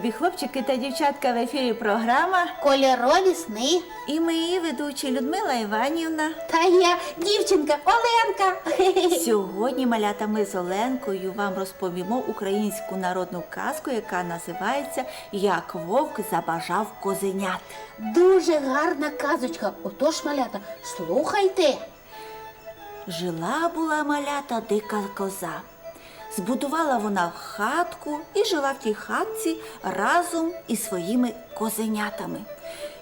любі хлопчики та дівчатка в ефірі програма. Кольорові сни. І ми її ведучі Людмила Іванівна. Та я дівчинка Оленка. Сьогодні, малята, ми з Оленкою вам розповімо українську народну казку, яка називається Як вовк забажав козенят. Дуже гарна казочка. Отож, малята, слухайте. Жила була малята дика коза. Збудувала вона хатку і жила в тій хатці разом із своїми козенятами.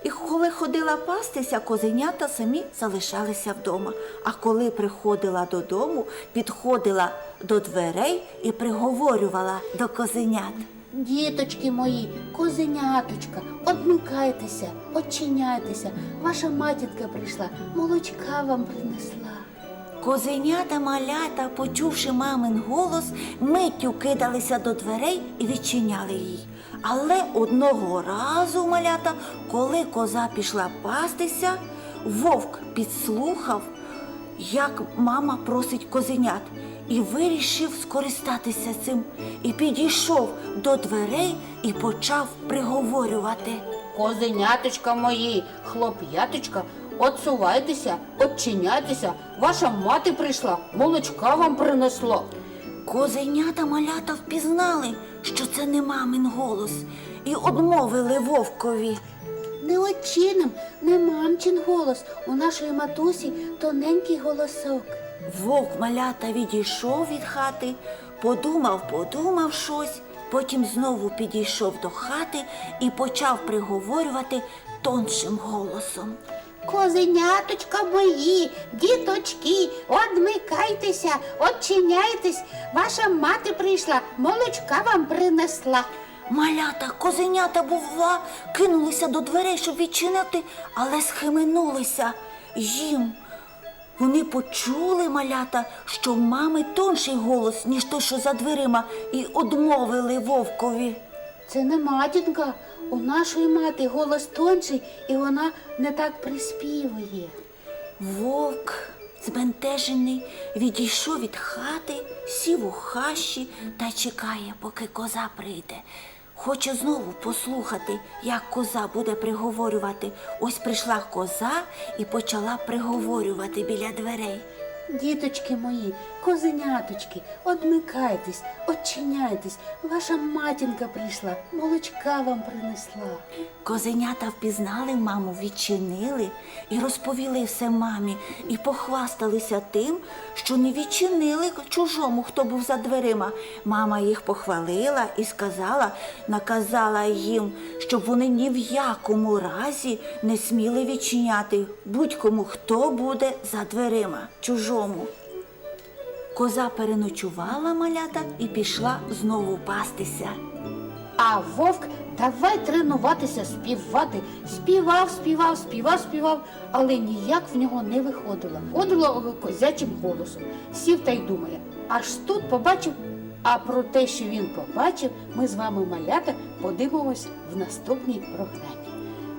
І коли ходила пастися, козенята самі залишалися вдома. А коли приходила додому, підходила до дверей і приговорювала до козенят. Діточки мої, козеняточка, одмикайтеся, очиняйтеся. Ваша матінка прийшла, молочка вам принесла. Козенята малята, почувши мамин голос, миттю кидалися до дверей і відчиняли їй. Але одного разу малята, коли коза пішла пастися, вовк підслухав, як мама просить козенят, і вирішив скористатися цим. І підійшов до дверей і почав приговорювати. Козеняточка мої, хлоп'яточка, отсувайтеся, очиняйтеся. Ваша мати прийшла, молочка вам принесла. Козенята малята впізнали, що це не мамин голос, і одмовили вовкові. Не отчиним, не мамчин голос. У нашої матусі тоненький голосок. Вовк малята відійшов від хати, подумав, подумав щось, потім знову підійшов до хати і почав приговорювати тоншим голосом. Козеняточка мої, діточки, одмикайтеся, очиняйтесь. Ваша мати прийшла, молочка вам принесла. Малята, козенята, бува, кинулися до дверей, щоб відчинити, але схименулися їм. Вони почули малята, що в мами тонший голос, ніж той, що за дверима, і одмовили вовкові. Це не матінка. У нашої мати голос тонший, і вона не так приспівує. Вовк, збентежений, відійшов від хати, сів у хащі та чекає, поки коза прийде. Хоче знову послухати, як коза буде приговорювати. Ось прийшла коза і почала приговорювати біля дверей. Діточки мої, козеняточки, одмикайтесь, очиняйтесь. Ваша матінка прийшла, молочка вам принесла. Козенята впізнали маму, відчинили і розповіли все мамі, і похвасталися тим, що не відчинили чужому, хто був за дверима. Мама їх похвалила і сказала, наказала їм, щоб вони ні в якому разі не сміли відчиняти будь-кому, хто буде за дверима чужому. Коза переночувала малята і пішла знову пастися. А вовк давай тренуватися співати. Співав, співав, співав, співав, але ніяк в нього не виходило. Ходило козячим голосом. Сів та й думає. Аж тут побачив. А про те, що він побачив, ми з вами малята подивимось в наступній програмі.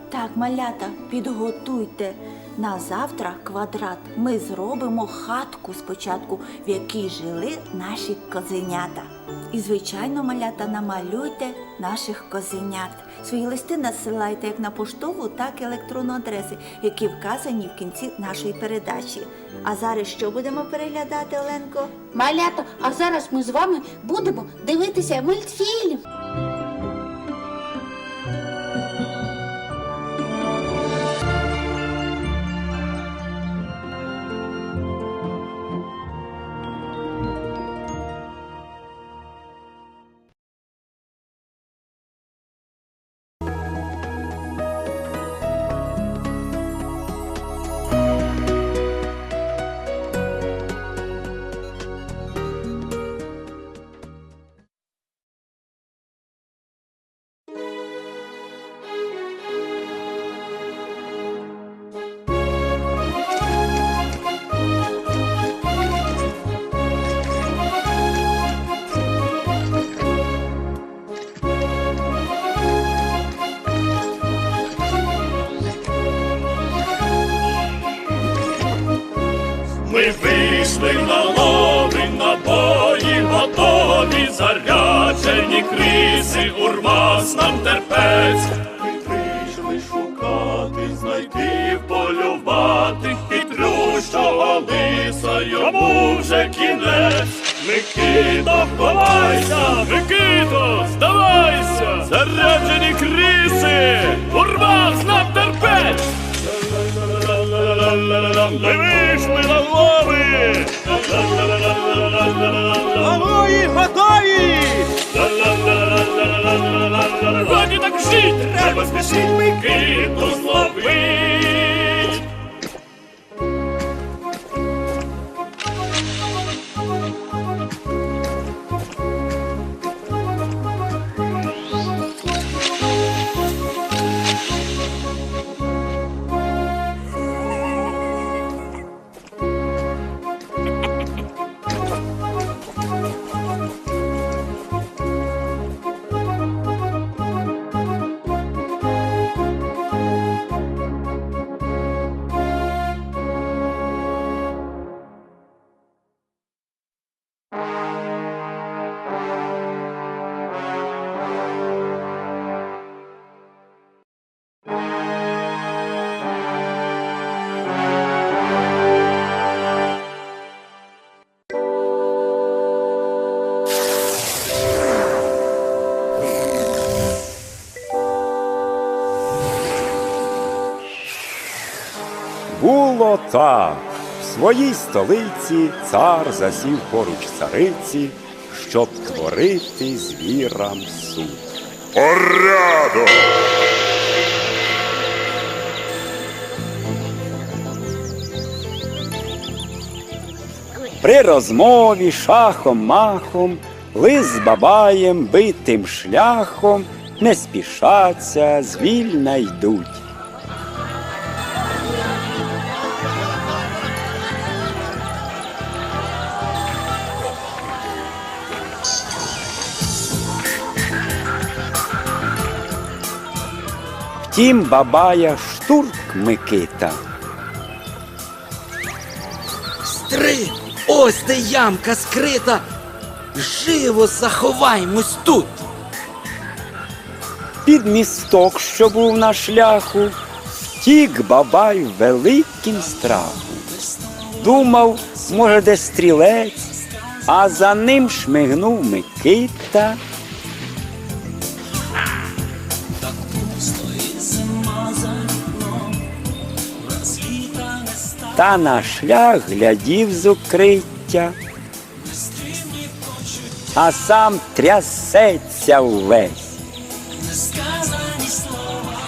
Так, малята, підготуйте на завтра квадрат. Ми зробимо хатку спочатку, в якій жили наші козенята. І, звичайно, малята, намалюйте наших козенят. Свої листи насилайте як на поштову, так і електронну адреси, які вказані в кінці нашої передачі. А зараз що будемо переглядати, Оленко? Малята, а зараз ми з вами будемо дивитися мультфільм. Терпець. Ми прийшли шукати, знайти, полювати, хитрющого лиса, йому жить! Треба спішить Микиту зловить! Було так. В своїй столиці цар засів поруч цариці, щоб творити звірам суд. Порядок! При розмові шахом-махом, лис з бабаєм битим шляхом не спішаться, звільна йдуть. Втім, бабая штурк Микита. Стри! Ось де ямка скрита! Живо заховаймось тут! Під місток, що був на шляху, втік бабай в великім страху. Думав, може, де стрілець, а за ним шмигнув Микита. Та на шлях глядів з укриття, а сам трясеться увесь.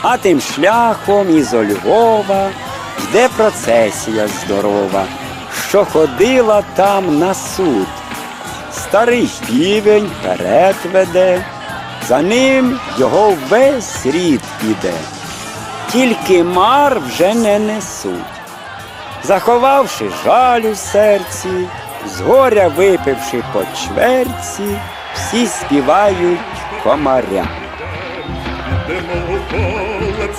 А тим шляхом із Львова йде процесія здорова, що ходила там на суд. Старий півень вперед веде, за ним його весь рід іде. Тільки мар вже не несуть. Заховавши жаль у серці, з горя випивши по чверці, всі співають комаря. Йдемо в поле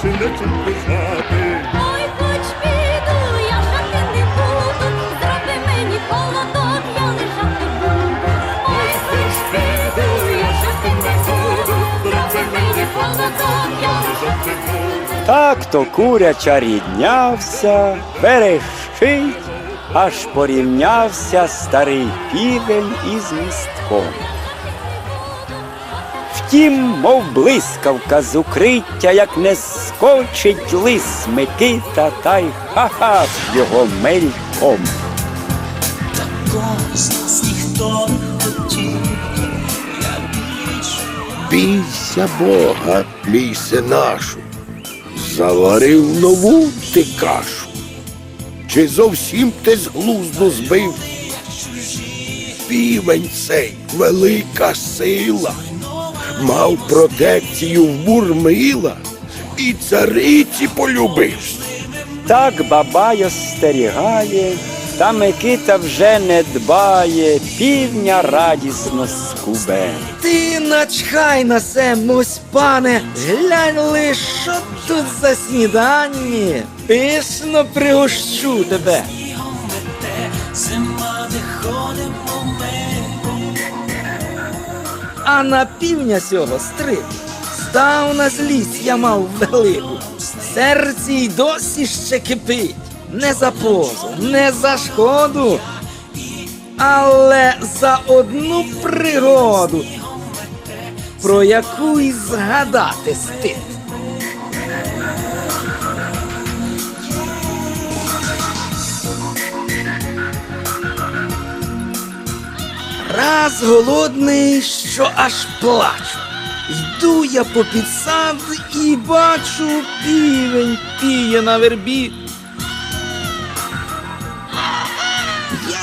жати не буду, зроби мені холодок, не. Так то куряча ріднявся, верещить, аж порівнявся старий півень із містком. Втім, мов блискавка з укриття, як не скочить лис Микита, та й ха-ха його мельком. Бійся Бога, лісе нашу, заварив нову ти кашу. Чи зовсім ти з глузду збив? Півень цей велика сила, мав протекцію в бурмила і цариці полюбив. Так бабая остерігає, та Микита вже не дбає, півня радісно скубе. Ти начхай на се, мось пане, глянь лиш, що тут за снідання. Пишно пригощу тебе. Зима А на півня сього стриб став на злість я мав велику. Серці й досі ще кипить. Не за позу, не за шкоду, але за одну пригоду, про яку й згадати стид. Раз голодний, що аж плачу. Йду я по підсад і бачу півень піє на вербі.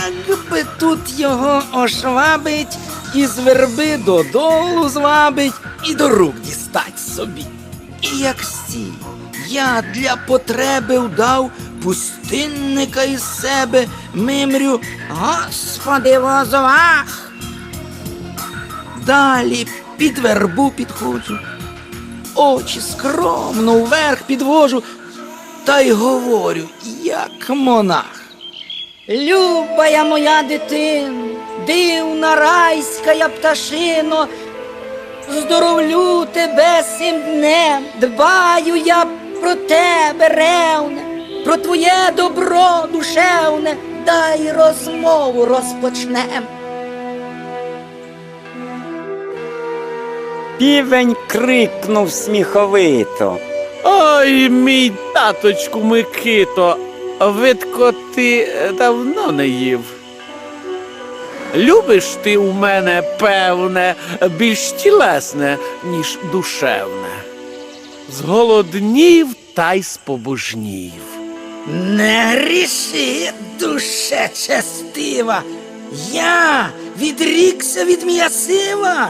Якби тут його ошвабить, із верби додолу звабить і до рук дістать собі. І як стій, я для потреби вдав пустинника із себе мимрю, Господи возвах. Далі під вербу підходжу, очі скромно вверх підвожу, та й говорю, як монах. Любая моя дитино, дивна райська я пташино, здоровлю тебе сим днем, дбаю я про тебе ревне, про твоє добро душевне, дай розмову розпочнем. Півень крикнув сміховито. Ой, мій таточку Микито, видко ти е, давно не їв. Любиш ти у мене, певне, більш тілесне, ніж душевне. Зголоднів та й спобожнів. Не гріши, душе честива, я відрікся від м'ясива,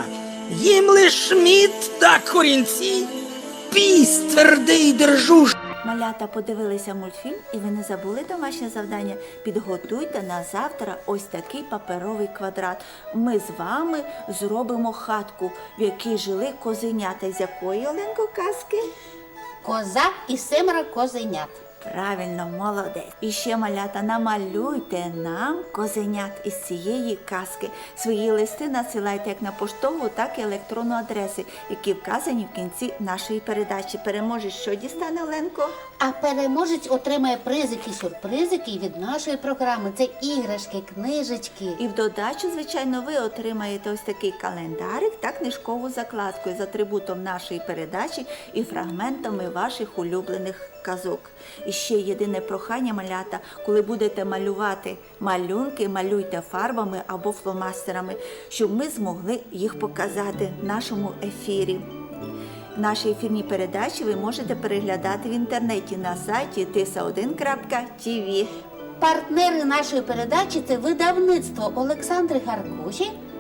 їм лиш мід та корінці, піст твердий держу. Малята подивилися мультфільм, і ви не забули домашнє завдання. Підготуйте на завтра ось такий паперовий квадрат. Ми з вами зробимо хатку, в якій жили козенята. З якої Оленко казки? Коза і семеро козенят. Правильно, молодець. І ще малята, намалюйте нам козенят із цієї казки. Свої листи надсилайте як на поштову, так і електронну адреси, які вказані в кінці нашої передачі. Переможе, що дістане Оленко? А переможець отримає призики, сюрпризики від нашої програми. Це іграшки, книжечки. І в додачу, звичайно, ви отримаєте ось такий календарик та книжкову закладку з атрибутом нашої передачі і фрагментами ваших улюблених казок. І ще єдине прохання малята, коли будете малювати малюнки, малюйте фарбами або фломастерами, щоб ми змогли їх показати в нашому ефірі. Наші ефірні передачі ви можете переглядати в інтернеті на сайті tisa1.tv. Партнери нашої передачі це видавництво Олександри Гаркуші.